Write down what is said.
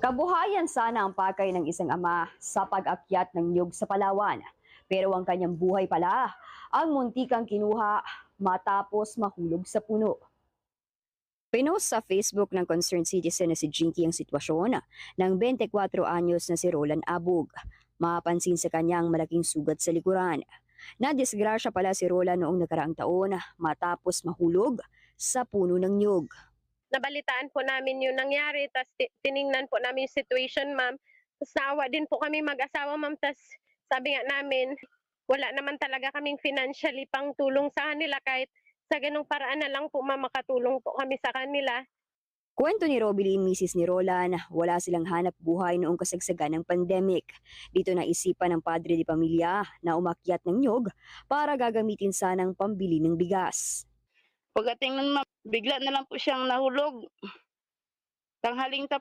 Kabuhayan sana ang pakay ng isang ama sa pag-akyat ng niyog sa Palawan. Pero ang kanyang buhay pala, ang muntikang kinuha matapos mahulog sa puno. Pinost sa Facebook ng concerned citizen na si Jinky ang sitwasyon ng 24 anyos na si Roland Abug. Mapansin sa kanya ang malaking sugat sa likuran. Nadisgrasya pala si Roland noong nakaraang taon matapos mahulog sa puno ng niyog. Nabalitaan po namin yung nangyari, tapos tiningnan po namin yung situation, ma'am. Tapos naawa din po kami mag-asawa, ma'am. Tapos sabi nga namin, wala naman talaga kaming financially pang tulong sa kanila kahit sa ganong paraan na lang po, ma'am, makatulong po kami sa kanila. Kwento ni Robilyn, misis ni Roland, wala silang hanap buhay noong kasagsagan ng pandemic. Dito naisipan ng padre di pamilya na umakyat ng nyog para gagamitin sanang pambili ng bigas. Pagdating nun, bigla na lang po siyang nahulog. Tanghaling tap